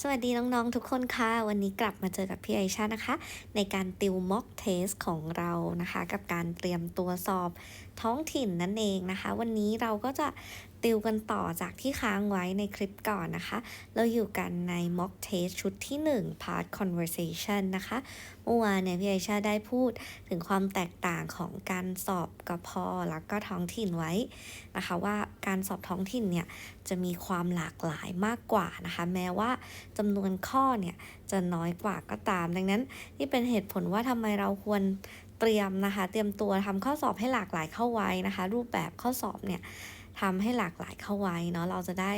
สวัสดีน้องๆทุกคนค่ะ วันนี้กลับมาเจอกับพี่ไอชานะคะ ในการติวม็อกเทสของเรานะคะ กับการเตรียมตัวสอบท้องถิ่นนั่นเองนะคะ วันนี้เราก็จะ ติวกันต่อจากที่ค้างไว้ในคลิปก่อนนะคะ เราอยู่กันใน mock test ชุดที่ 1 part conversation นะคะ เมื่อวานเนี่ยพี่ไอชาได้พูดถึงความแตกต่างของการสอบกพแล้วก็ท้องถิ่นไว้นะคะว่าการสอบท้องถิ่นเนี่ยจะมีความหลากหลายมากกว่านะคะ แม้ว่าจำนวนข้อเนี่ยจะน้อยกว่าก็ตาม ดังนั้นนี่เป็นเหตุผลว่าทำไมเราควรเตรียมนะคะ เตรียมตัวทำข้อสอบให้หลากหลายเข้าไว้นะคะ รูปแบบข้อสอบเนี่ย ทำให้หลากหลายเข้าไว้เนาะเราจะได้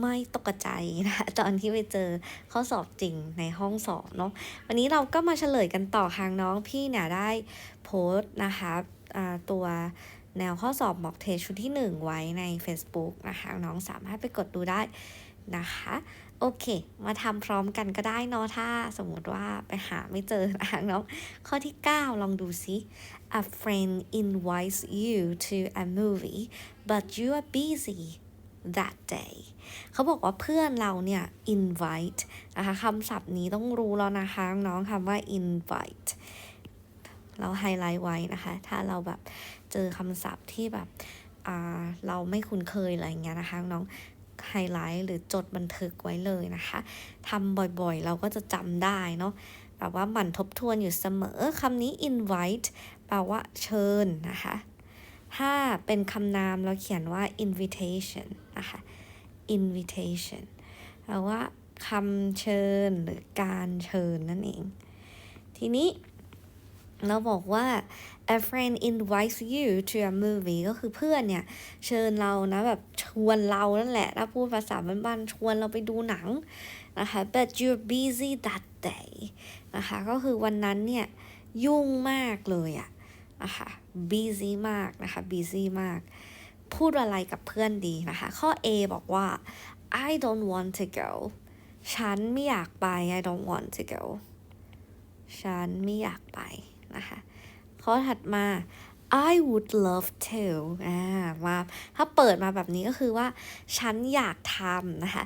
ไม่ตกใจนะตอนที่ไปเจอข้อสอบจริงในห้องสอบเนาะวันนี้เราก็มาเฉลยกันต่อทางน้องพี่เนี่ยได้โพสต์นะคะตัวแนวข้อสอบบอกเทชุดที่ 1 ไว้ใน Facebook นะคะน้องสามารถไปกดดูได้นะคะ โอเค มาทำพร้อมกันก็ได้เนาะถ้าสมมติว่าไปหาไม่เจอนะคะน้องข้อที่ 9 ลองดูซิ A friend invites you to a movie but you are busy that day เขาบอกว่าเพื่อนเราเนี่ย invite นะคะคำศัพท์นี้ต้องรู้แล้วนะคะน้องคำว่า invite เราไฮไลท์ไว้นะคะ ถ้าเราแบบเจอคำศัพท์ที่แบบเราไม่คุ้นเคยอะไรอย่างเงี้ยนะคะน้องไฮไลท์หรือจดบันทึกไว้เลยนะคะทำบ่อยๆ เราก็จะจำได้เนาะแบบว่าหมั่นทบทวนอยู่เสมอคำนี้ invite แปลว่าเชิญนะคะ ถ้าเป็นคำนามเราเขียนว่า invitation นะคะ invitation แปลว่าคำเชิญหรือการเชิญนั่นเอง ทีนี้เราบอกว่า a friend invites you to a movie ก็คือเพื่อนเนี่ย เชิญเรานะแบบชวนเรานั่นแหละ ถ้าพูดภาษาบ้านๆชวนเราไปดูหนังนะคะ but you're busy that day นะคะ ก็คือวันนั้นเนี่ย ยุ่งมากเลยอะ นะคะ busy มากนะคะ busy มาก พูดอะไรกับเพื่อนดีนะคะ ข้อ A บอกว่า I don't want to go ฉันไม่อยากไป I don't want to go ฉันไม่อยากไปนะคะ ข้อถัดมา I would love to อ่ามาถ้าเปิดมาแบบนี้ก็คือว่า ฉันอยากทำนะคะ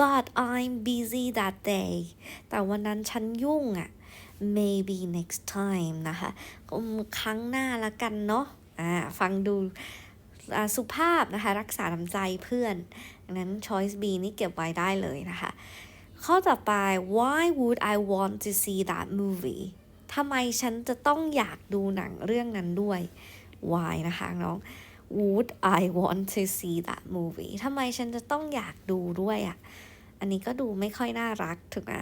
but I'm busy that day แต่วันนั้นฉันยุ่งอะ maybe next time นะคะครั้งหน้าละกันเนาะอ่าฟังดูอาสุภาพนะคะ รักษาน้ำใจเพื่อนดังนั้น choice B นี่เก็บไว้ได้เลยนะคะ ข้อต่อไป why would I want to see that movie ทำไมฉันจะต้องอยากดูหนังเรื่องนั้นด้วย why นะคะน้อง would I want to see that movie ทำไมฉันจะต้องอยากดูด้วยอะ่ะ อันนี้ก็ดูไม่ค่อยน่ารักถูกไหม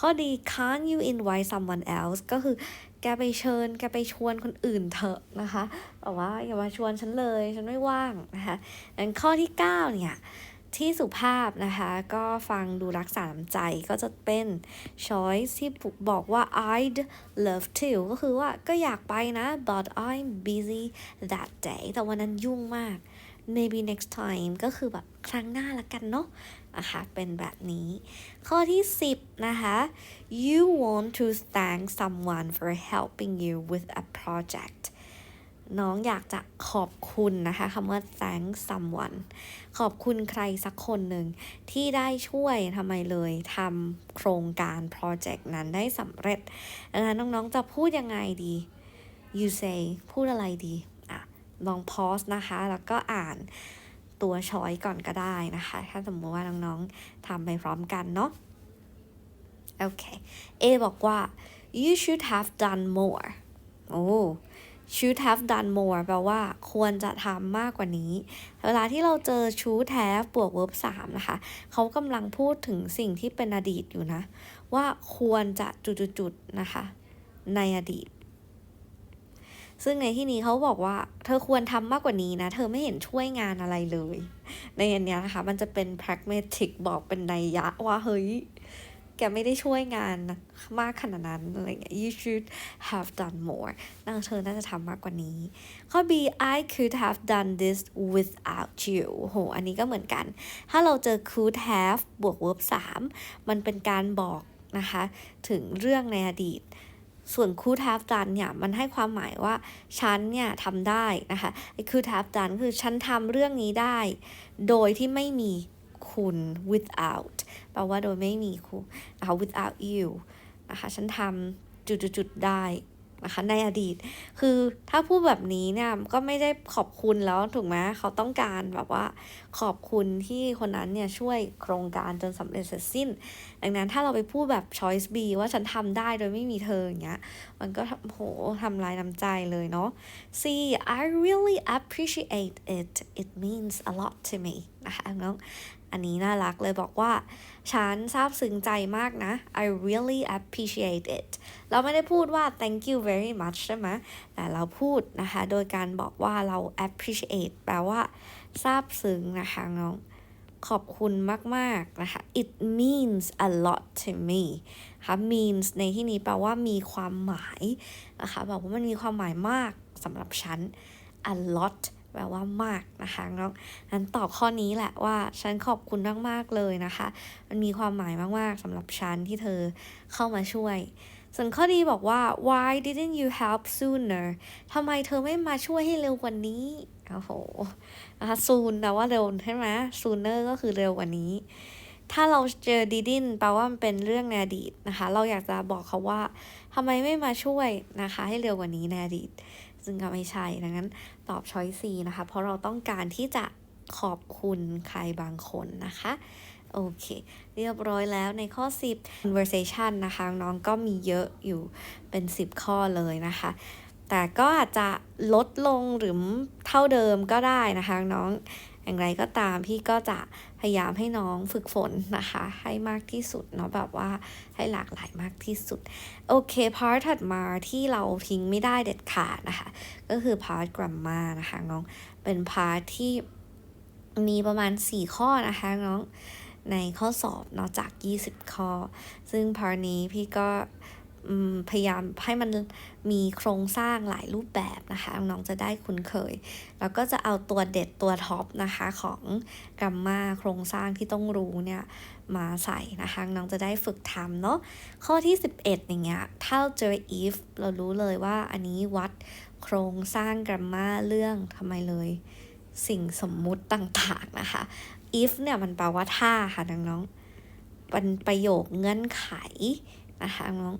ข้อดี can't you invite someone else ก็คือแกไปเชิญ แกไปชวนคนอื่นเถอะนะคะแต่ว่าอย่ามาชวนฉันเลย ฉันไม่ว่างนะคะดังข้อที่ 9 เนี่ย ที่สุภาพนะคะ ก็ฟังดูรักษาน้ำใจก็จะเป็น choice ที่บอกว่า I'd love to ก็คือว่าก็อยากไปนะ but I'm busy that day แต่วันนั้นยุ่งมาก maybe next time ก็คือแบบครั้งหน้าละกันเนาะ นะคะเป็นแบบนี้ ข้อที่ 10 นะคะ you want to thank someone for helping you with a project น้องอยากจะขอบคุณนะคะคำว่า thank someone ขอบคุณใครสักคนหนึ่งที่ได้ช่วยทำไมเลยทำโครงการโปรเจกต์นั้นได้สำเร็จดังนั้นน้องๆจะพูดยังไงดี you say พูดอะไรดี อะ ลองพอสนะคะ แล้วก็อ่าน ตัวช้อยก่อนก็ได้นะคะ ถ้าสมมติว่าน้องๆทำไปพร้อมกันเนาะโอเค A บอกว่า you should have done more โอ้ should have done more แปลว่าควรจะทำมากกว่านี้ เวลาที่เราเจอ should have บวก verb 3 นะคะ เขากำลังพูดถึงสิ่งที่เป็นอดีตอยู่นะ ว่าควรจะจุดๆนะคะ ในอดีต ซึ่งในที่นี้เขาบอกว่า เธอควรทำมากกว่านี้นะ เธอไม่เห็นช่วยงานอะไรเลย ในอันเนี้ยนะคะ มันจะเป็น pragmatic บอกเป็นนัยยะว่าเฮ้ย แกไม่ได้ช่วยงานมากขนาดนั้นอะไรเงี้ย you should have done more นางเธอน่าจะทำมากกว่านี้ ข้อ B I could have done this without you โห อันนี้ก็เหมือนกัน ถ้าเราเจอ could have บวก verb 3 มันเป็นการบอกนะคะ ถึงเรื่องในอดีต ส่วน could have done เนี่ยมันให้ความหมายว่าฉันเนี่ยทำได้นะคะไอ้คูทับจันคือฉันทำเรื่องนี้ได้ โดยที่ไม่มีคุณ without แปลว่าโดยไม่มีคุณนะคะ without you นะคะฉันทำจุดๆๆได้ นะคะในอดีต คือถ้าพูดแบบนี้เนี่ยก็ไม่ได้ขอบคุณแล้วถูกไหมเขาต้องการแบบว่าขอบคุณที่คนนั้นเนี่ยช่วยโครงการจนสำเร็จเสร็จสิ้น ดังนั้นถ้าเราไปพูดแบบ choice B ว่าฉันทำได้โดยไม่มีเธออย่างเงี้ยมันก็โหทำลายน้ำใจเลยเนาะ C I really appreciate it it means a lot to me นะคะน้อง อันนี้น่ารักเลยบอกว่า ฉันซาบซึ้งใจมากนะ I really appreciate it เราไม่ได้พูดว่า thank you very much ใช่ไหมแต่เราพูดนะคะ โดยการบอกว่าเรา appreciate แปลว่าซาบซึ้งนะคะน้องขอบคุณมาก ๆ นะคะ it means a lot to me ค่ะ means ในที่นี้แปลว่ามีความหมายนะคะบอกว่ามันมีความหมายมากสำหรับฉัน a lot แปลว่ามากนะคะน้องนั้นตอบข้อนี้แหละว่าฉันขอบคุณมากๆเลยนะคะ มันมีความหมายมากๆสำหรับฉันที่เธอเข้ามาช่วยส่วนข้อดีบอกว่า why didn't you help sooner ทำไมเธอไม่มาช่วยให้เร็วกว่านี้โอ้โหนะคะ soon แปลว่าเร็วใช่ไหม sooner ก็คือเร็วกว่านี้ ถ้าเราเจอ didn't แปลว่ามันเป็นเรื่องในอดีตนะคะ เราอยากจะบอกเขาว่าทำไมไม่มาช่วยนะคะ ให้เร็วกว่านี้ในอดีต ซึ่งก็ไม่ใช่ดังนั้นตอบช้อยซีนะคะ เพราะเราต้องการที่จะขอบคุณใครบางคนนะคะ โอเค เรียบร้อยแล้วในข้อ 10 conversation นะคะ น้องก็มีเยอะอยู่เป็น 10 ข้อเลยนะคะ แต่ก็อาจจะลดลงหรือเท่าเดิมก็ได้นะคะ น้องอย่างไรก็ตามพี่ก็จะ พยายามให้น้องฝึกฝนนะคะ ให้มากที่สุดเนาะแบบว่าให้หลากหลายมากที่สุด โอเค พาร์ทถัดมาที่เราทิ้งไม่ได้เด็ดขาดนะคะ ก็คือพาร์ทกรา m มานะคะน้องเป็นพาร์ทที่มีประมาณ 4 ข้อนะคะน้องในข้อสอบเนาะจาก 20 ข้อ ซึ่งพาร์ทนี้พี่ก็ พยายามให้มันมีโครงสร้างหลายรูปแบบนะคะน้องจะได้คุ้นเคย แล้วก็จะเอาตัวเด็ดตัวท็อปนะคะของกรัมมาโครงสร้างที่ต้องรู้เนี่ยมาใส่นะคะน้องจะได้ฝึกทำเนาะข้อที่ 11 อย่างเงี้ยถ้าเจอ if เรารู้เลยว่าอันนี้วัดโครงสร้างกรัมมาเรื่องทำไมเลย สิ่งสมมุติต่างๆนะคะ if เนี่ยมันแปลว่าถ้าค่ะน้องๆเป็นประโยคเงื่อนไขนะคะน้องงั้น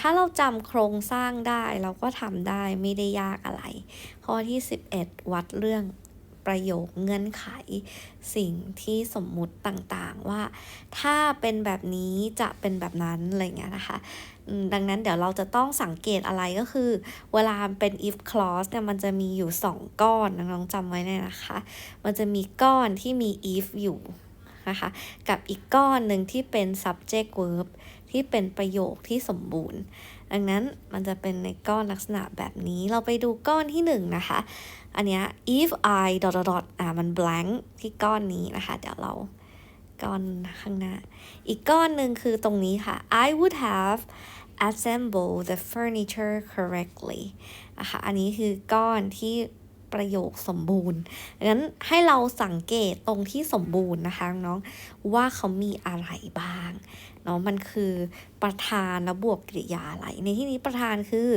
ถ้าเราจำโครงสร้างได้เราก็ทำได้ไม่ได้ยากอะไร ข้อที่ 11 วัดเรื่องประโยคเงื่อนไขสิ่งที่สมมุติต่างๆว่า ถ้าเป็นแบบนี้จะเป็นแบบนั้นอะไรเงี้ยนะคะ ดังนั้นเดี๋ยวเราจะต้องสังเกตอะไรก็คือ เวลาเป็น if clause เนี่ยมันจะมีอยู่ 2 ก้อนน้องจำไว้เลยนะคะ มันจะมีก้อนที่มี if อยู่ นะคะ กับอีกก้อนหนึ่งที่เป็น subject verb ที่เป็นประโยคที่สมบูรณ์ ดังนั้นมันจะเป็นในก้อนลักษณะแบบนี้ เราไปดูก้อนที่1นนะคะ อันนี้ if I dot dot dot อ่ามัน blank ที่ก้อนนี้นะคะ เดี๋ยวเราก้อนข้างหน้า อีกก้อนหนึ่งคือตรงนี้ค่ะ I would have assembled the furniture correctly นะคะ อันนี้คือก้อนที่ ประโยคสมบูรณ์งั้นให้เราสังเกตตรงที่สมบูรณ์นะคะน้องว่าเขามีอะไรบ้างเนาะมันคือประธานแล้วบวกกริยาอะไร ในที่นี้ประธานคือ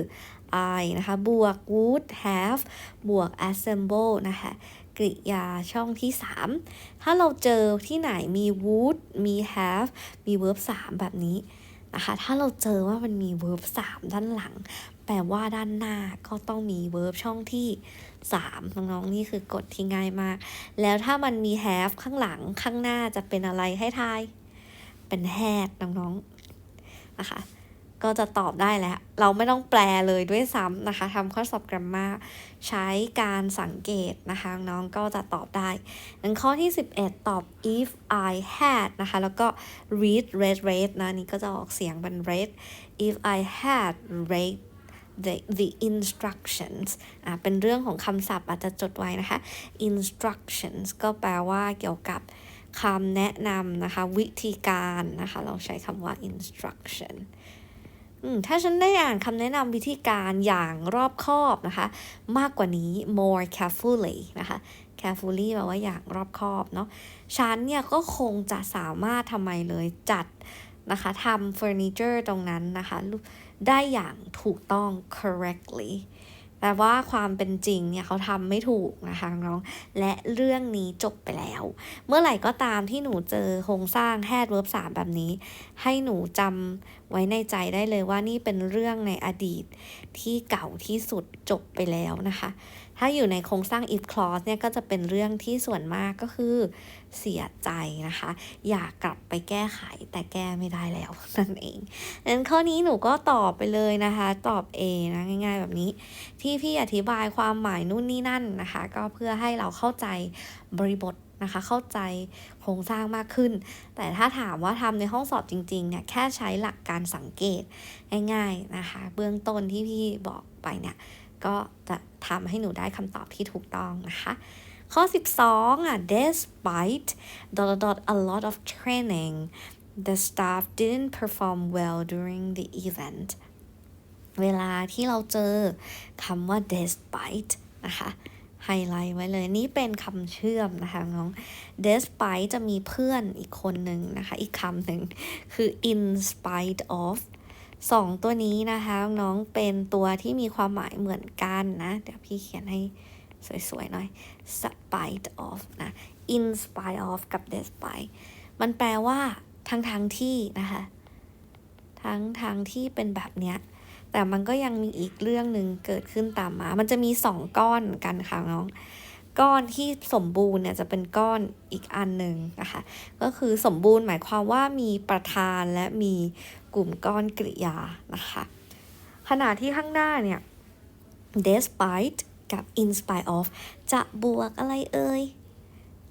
I นะคะ บวก would have บวก assemble นะคะกริยาช่องที่ 3 ถ้าเราเจอที่ไหนมี would มี have มี verb 3 แบบนี้นะคะ ถ้าเราเจอว่ามันมี verb 3 ด้านหลัง แปลว่าด้านหน้าก็ต้องมี verb ช่องที่ 3 น้องๆนี่คือกฎที่ง่ายมาก แล้วถ้ามันมี have ข้างหลังข้างหน้าจะเป็นอะไรให้ทาย เป็นแฮดน้องๆนะคะก็จะตอบได้แล้ว เราไม่ต้องแปลเลยด้วยซ้ำนะคะทำข้อสอบกราฟมาใช้การสังเกตนะคะ น้องก็จะตอบได้งั้นข้อที่ 11 ตอบ if I had นะคะ แล้วก็ read read read นะ นี่ก็จะออกเสียงเป็น read if I had read the the instructions อะเป็นเรื่องของคำศัพท์อาจจะจดไว้นะคะ instructions ก็แปลว่าเกี่ยวกับคำแนะนำนะคะ วิธีการนะคะเราใช้คำว่า instruction ถ้าฉันได้อ่านคำแนะนำวิธีการอย่างรอบคอบนะคะ มากกว่านี้ more carefully นะคะ carefully แปลว่าอย่างรอบคอบเนาะฉันเนี่ยก็คงจะสามารถทำไมเลยจัด นะคะทำเฟอร์นิเจอร์ตรงนั้นนะคะ ได้อย่างถูกต้อง correctly แปลว่าความเป็นจริงเนี่ยเขาทำไม่ถูกนะคะน้องและเรื่องนี้จบไปแล้ว เมื่อไหร่ก็ตามที่หนูเจอโครงสร้าง had verb 3แบบนี้ ให้หนูจำไว้ในใจได้เลยว่านี่เป็นเรื่องในอดีตที่เก่าที่สุดจบไปแล้วนะคะ ถ้าอยู่ในโครงสร้าง if clause เนี่ยก็จะเป็นเรื่องที่ส่วนมากก็คือเสียใจนะคะ อยากกลับไปแก้ไขแต่แก้ไม่ได้แล้วนั่นเองดังนั้นข้อนี้หนูก็ตอบไปเลยนะคะ ตอบ A นะง่าย ๆ แบบนี้ ที่พี่อธิบายความหมายนู่นนี่นั่นนะคะ ก็เพื่อให้เราเข้าใจบริบทนะคะ เข้าใจโครงสร้างมากขึ้น แต่ถ้าถามว่าทำในห้องสอบจริงๆเนี่ยแค่ใช้หลักการสังเกตง่ายๆนะคะ เบื้องต้นที่พี่บอกไปเนี่ย ก็จะทำให้หนูได้คำตอบที่ถูกต้องนะคะ ข้อ 12อะ despite dot dot a lot of training the staff didn't perform well during the event เวลาที่เราเจอคำว่า despite นะคะไฮไลท์ไว้เลยนี่เป็นคำเชื่อมนะคะน้อง despite จะมีเพื่อนอีกคนหนึ่งนะคะ อีกคำหนึ่งคือ in spite of สองตัวนี้นะคะน้องเป็นตัวที่มีความหมายเหมือนกันนะ เดี๋ยวพี่เขียนให้สวยๆหน่อย spite of นะ in spite of กับ despite มันแปลว่าทั้งทางที่นะคะ ทั้งทางที่เป็นแบบเนี้ย แต่มันก็ยังมีอีกเรื่องหนึ่งเกิดขึ้นตามมา มันจะมีสองก้อนกันค่ะน้อง ก้อนที่สมบูรณ์เนี่ยจะเป็นก้อนอีกอันหนึ่งนะคะ ก็คือสมบูรณ์หมายความว่ามีประธานและมี กลุ่มก้อนกริยานะคะขณะที่ข้างหน้าเนี่ย despite กับ in spite of จะบวกอะไรเอ่ย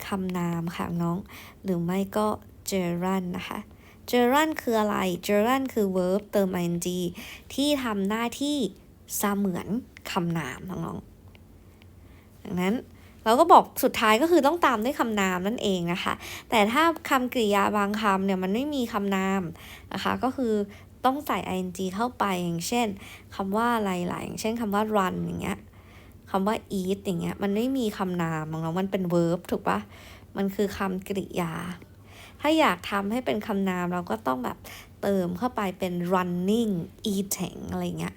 คำนามค่ะน้อง หรือไม่ก็ gerund นะคะ gerund คืออะไร gerund คือ verb เติม ing ที่ทำหน้าที่เสมือนคำนามน้องๆดังนั้น เราก็บอกสุดท้ายก็คือต้องตามด้วยคำนามนั่นเองนะคะ แต่ถ้าคำกริยาบางคำเนี่ยมันไม่มีคำนามนะคะก็คือต้องใส่ ing เข้าไปอย่างเช่นคำว่าอะไรหลายอย่างเช่นคำว่า run อย่างเงี้ยคำว่า eat อย่างเงี้ยมันไม่มีคำนามของเรามันเป็น verb ถูกปะมันคือคำกริยา ถ้าอยากทำให้เป็นคำนามเราก็ต้องแบบเติมเข้าไปเป็น running eating อะไรเงี้ย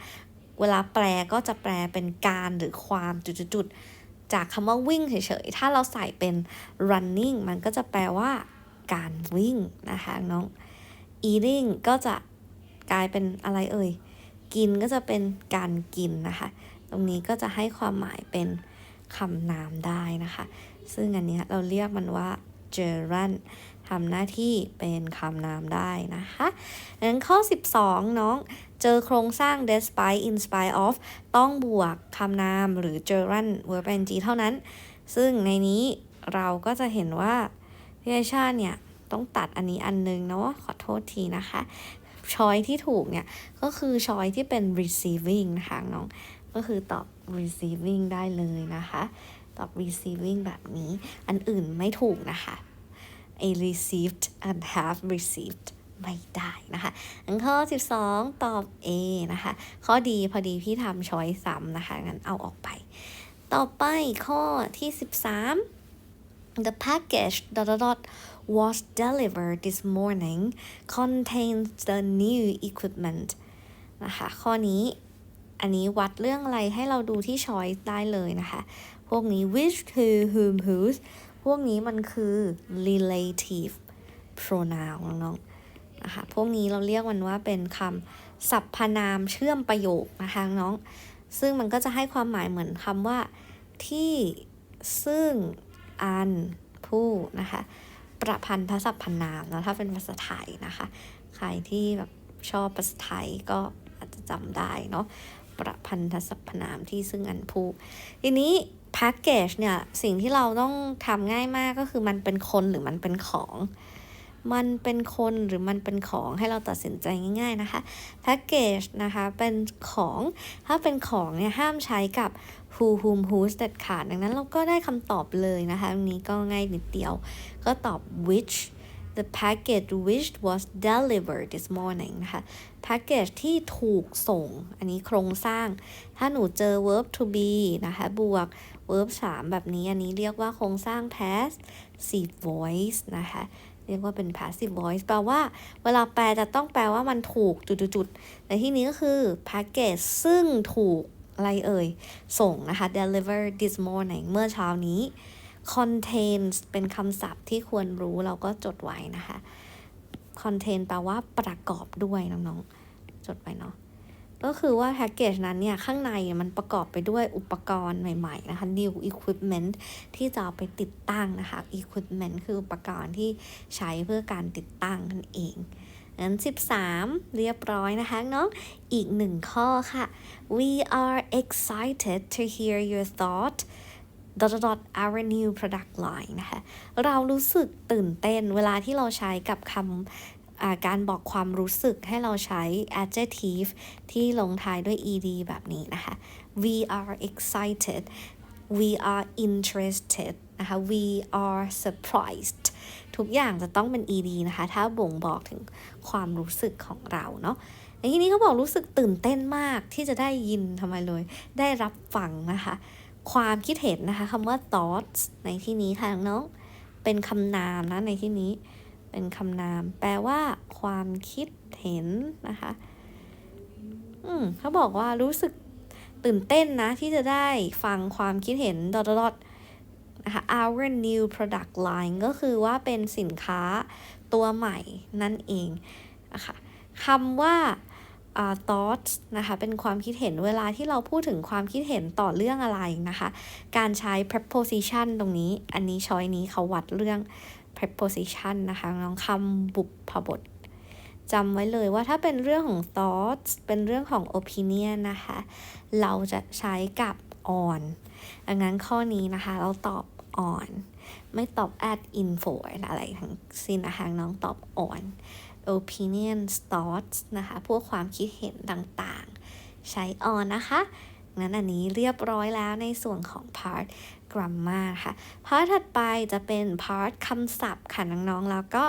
เวลาแปลก็จะแปลเป็นการหรือความจุดๆ จากคำว่าวิ่งเฉยๆ ถ้าเราใส่เป็น running มันก็จะแปลว่าการวิ่งนะคะน้อง eating ก็จะกลายเป็นอะไรเอ่ย กินก็จะเป็นการกินนะคะ ตรงนี้ก็จะให้ความหมายเป็นคำนามได้นะคะ ซึ่งอันนี้เราเรียกมันว่า gerund ทำหน้าที่เป็นคำนามได้นะคะงั้นข้อ 12 น้อง เจอโครงสร้าง despite in spite of ต้องบวกคำนามหรือ gerund verb ing เท่านั้น ซึ่งในนี้เราก็จะเห็นว่าพี่ชาเนี่ย ต้องตัดอันนี้อันนึงเนาะขอโทษทีนะคะช้อยที่ถูกเนี่ย ก็คือช้อยที่เป็น receiving นะคะน้อง ก็คือตอบ receiving ได้เลยนะคะ ตอบ receiving แบบนี้ อันอื่นไม่ถูกนะคะ a received and have received ไม่ได้นะคะอันข้อ 12 ตอบ A นะคะ ข้อดีพอดีพี่ทำช้อยซ้ำนะคะ งั้นเอาออกไป ต่อไปข้อที่ 13 the package dot dot dot was delivered this morning contains the new equipment นะคะ ข้อนี้อันนี้วัดเรื่องอะไรให้เราดูที่ช้อยได้เลยนะคะ พวกนี้ which who whom whose พวกนี้มันคือ relative pronoun น้องๆ นะคะพวกนี้เราเรียกมันว่าเป็นคำสรรพนามเชื่อมประโยคนะคะน้อง ซึ่งมันก็จะให้ความหมายเหมือนคำว่า ที่ซึ่งอันผู้นะคะประพันธ์พสรรพนามนะถ้าเป็นภาษาไทยนะคะ ใครที่แบบชอบภาษาไทยก็อาจจะจำได้เนาะประพันธสรรพนามที่ซึ่งอันผู้ทีนี้แพ็กเกจเนี่ย สิ่งที่เราต้องทำง่ายมากก็คือมันเป็นคนหรือมันเป็นของ มันเป็นคนหรือมันเป็นของให้เราตัดสินใจง่าย ๆนะคะแพ็กเกจนะคะเป็นของถ้าเป็นของเนี่ยห้ามใช้กับ who whom whose เด็ดขาดดังนั้นเราก็ได้คำตอบเลยนะคะตรงนี้ก็ง่ายนิดเดียว ก็ตอบ which the package which was delivered this morning นะคะ package ที่ถูกส่ง อันนี้โครงสร้าง ถ้าหนูเจอ verb to be นะคะ บวก verb 3 แบบนี้ อันนี้เรียกว่าโครงสร้าง passive voice นะคะ เรียกว่าเป็น passive voice แปลว่าเวลาแปลจะต้องแปลว่ามันถูกจุดๆในที่นี้ก็คือ package ซึ่งถูกอะไรเอ่ย ส่งนะคะ deliver this morning เมื่อเช้านี้ contains เป็นคำศัพท์ที่ควรรู้เราก็จดไว้นะคะ contain แปลว่าประกอบด้วยน้องๆ จดไว้เนาะ ก็คือว่าแพ็กเกจนั้นเนี่ย ข้างในมันประกอบไปด้วยอุปกรณ์ใหม่ๆนะคะ new equipment ที่จะเอาไปติดตั้งนะคะ equipment คืออุปกรณ์ที่ใช้เพื่อการติดตั้งนั่นเองงั้น 13 เรียบร้อยนะคะน้อง อีกหนึ่งข้อค่ะ we are excited to hear your thought dot dot our new product line นะคะ เรารู้สึกตื่นเต้นเวลาที่เราใช้กับคำ การบอกความรู้สึกให้เราใช้ adjective ที่ลงท้ายด้วย ed แบบนี้นะคะ we are excited we are interested นะคะ we are surprised ทุกอย่างจะต้องเป็น ed นะคะ ถ้าบ่งบอกถึงความรู้สึกของเราเนาะในที่นี้เขาบอกรู้สึกตื่นเต้นมากที่จะได้ยินทำไมเลย ได้รับฟังนะคะ ความคิดเห็นนะคะคำว่า thoughts ในที่นี้ค่ะน้องเป็นคำนามนะในที่นี้ เป็นคำนาม แปลว่า ความคิดเห็นนะคะ อืมเขาบอกว่ารู้สึกตื่นเต้นนะ ที่จะได้ฟังความคิดเห็นดอดๆนะคะ our new product line ก็คือว่าเป็นสินค้าตัวใหม่นั่นเองนะคะคำว่า uh, thoughts นะคะเป็นความคิดเห็นเวลาที่เราพูดถึงความคิดเห็นต่อเรื่องอะไรนะคะ การใช้ preposition ตรงนี้ อันนี้ช้อยนี้เขาวัดเรื่อง preposition นะคะน้องคำบุพบทจำไว้เลยว่าถ้าเป็นเรื่องของ thoughts เป็นเรื่องของ opinion นะคะ เราจะใช้กับ on ดังนั้นข้อนี้นะคะเราตอบ on ไม่ตอบ at info อะไรทั้งสิ้นนะคะน้องตอบ on opinion thoughts นะคะ พวกความคิดเห็นต่างๆ ใช้ on นะคะ งั้นอันนี้เรียบร้อยแล้วในส่วนของ part grammar ค่ะ part ถัดไปจะเป็น part คำศัพท์ค่ะน้องๆ แล้วก็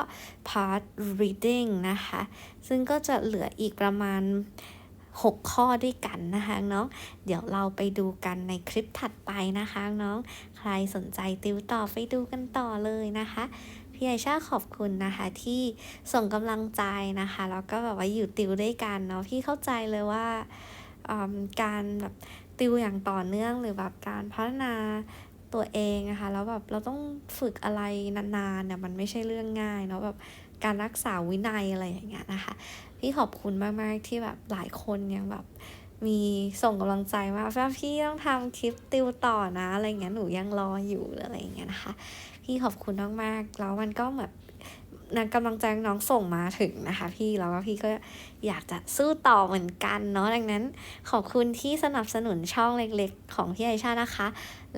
part reading นะคะ ซึ่งก็จะเหลืออีกประมาณ 6 ข้อด้วยกันนะคะน้อง เดี๋ยวเราไปดูกันในคลิปถัดไปนะคะน้อง ใครสนใจติวต่อไปดูกันต่อเลยนะคะพี่ไอชาขอบคุณนะคะที่ส่งกำลังใจนะคะ แล้วก็แบบว่าอยู่ติวด้วยกันเนาะพี่เข้าใจเลยว่า การแบบติวอย่างต่อเนื่องหรือแบบการพัฒนาตัวเองนะคะแล้วแบบเราต้องฝึกอะไรนานๆเนี่ยมันไม่ใช่เรื่องง่ายเนาะแบบการรักษาวินัยอะไรอย่างเงี้ยนะคะพี่ขอบคุณมากๆที่แบบหลายคนยังแบบมีส่งกำลังใจมาว่าพี่ต้องทำคลิปติวต่อนะอะไรเงี้ยหนูยังรออยู่อะไรเงี้ยนะคะ พี่ขอบคุณมากๆแล้วมันก็แบบ นักำลังใจน้องส่งมาถึงนะคะ พี่แล้วก็พี่ก็อยากจะสู้ต่อเหมือนกันเนาะดังนั้น ขอบคุณที่สนับสนุนช่องเล็กๆ ของพี่ไอชานะคะ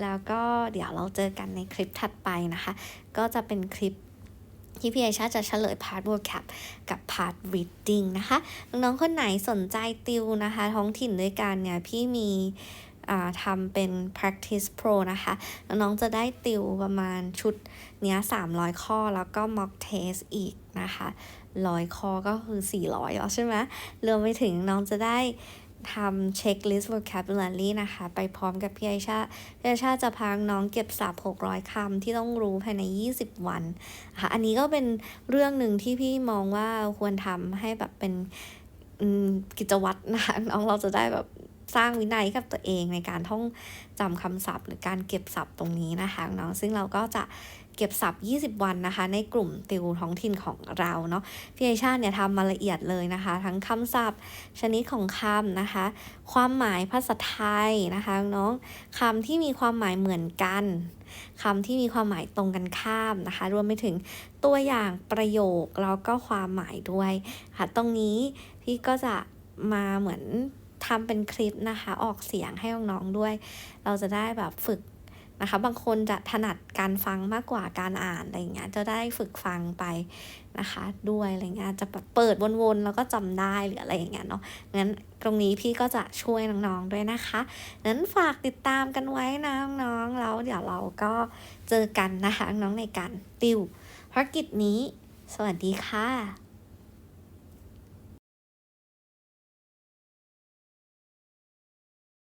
แล้วก็เดี๋ยวเราเจอกันในคลิปถัดไปนะคะ ก็จะเป็นคลิปที่พี่ไอชาจะเฉลยพาร์ท vocab กับพาร์ท reading นะคะ น้องๆคนไหนสนใจติวนะคะ ท้องถิ่นด้วยกันเนี่ยพี่มี ทำเป็น practice pro นะคะ น้องๆจะได้ติวประมาณชุดเนี้ย300 ข้อแล้วก็ mock test อีกนะคะร้อยข้อก็คือ 400แล้วใช่ไหมรวมไปถึงน้องจะได้ทำเช็คลิสต์ vocabulary นะคะ ไปพร้อมกับพี่ไอชาพี่ไอชาจะพาน้องเก็บศัพท์600 คำที่ต้องรู้ภายใน 20 วันค่ะอันนี้ก็เป็นเรื่องหนึ่งที่พี่มองว่าควรทำให้แบบเป็นกิจวัตรนะคะน้องเราจะได้แบบ สร้างวินัยกับตัวเองในการท่องจำคำศัพท์ หรือการเก็บศัพท์ตรงนี้นะคะเนาะซึ่งเราก็จะเก็บศัพท์ 20 วันนะคะ ในกลุ่มติวท้องถิ่นของเราเนาะพี่ไอชาเนี่ยทำมาละเอียดเลยนะคะ ทั้งคำศัพท์ ชนิดของคำนะคะ ความหมายภาษาไทยนะคะน้องคำที่มีความหมายเหมือนกันคำที่มีความหมายตรงกันข้ามนะคะ รวมไปถึงตัวอย่างประโยคแล้วก็ความหมายด้วยค่ะตรงนี้พี่ก็จะมาเหมือน ทำเป็นคลิปนะคะ ออกเสียงให้น้องๆด้วย เราจะได้แบบฝึกนะคะ บางคนจะถนัดการฟังมากกว่าการอ่านอะไรเงี้ย จะได้ฝึกฟังไปนะคะ ด้วยอะไรเงี้ย จะเปิดวนๆแล้วก็จำได้หรืออะไรอย่างเงี้ยเนาะ งั้นตรงนี้พี่ก็จะช่วยน้องๆด้วยนะคะ งั้นฝากติดตามกันไว้นะน้องๆ แล้วเดี๋ยวเราก็เจอกันนะคะน้องในการติวภารกิจนี้ สวัสดีค่ะ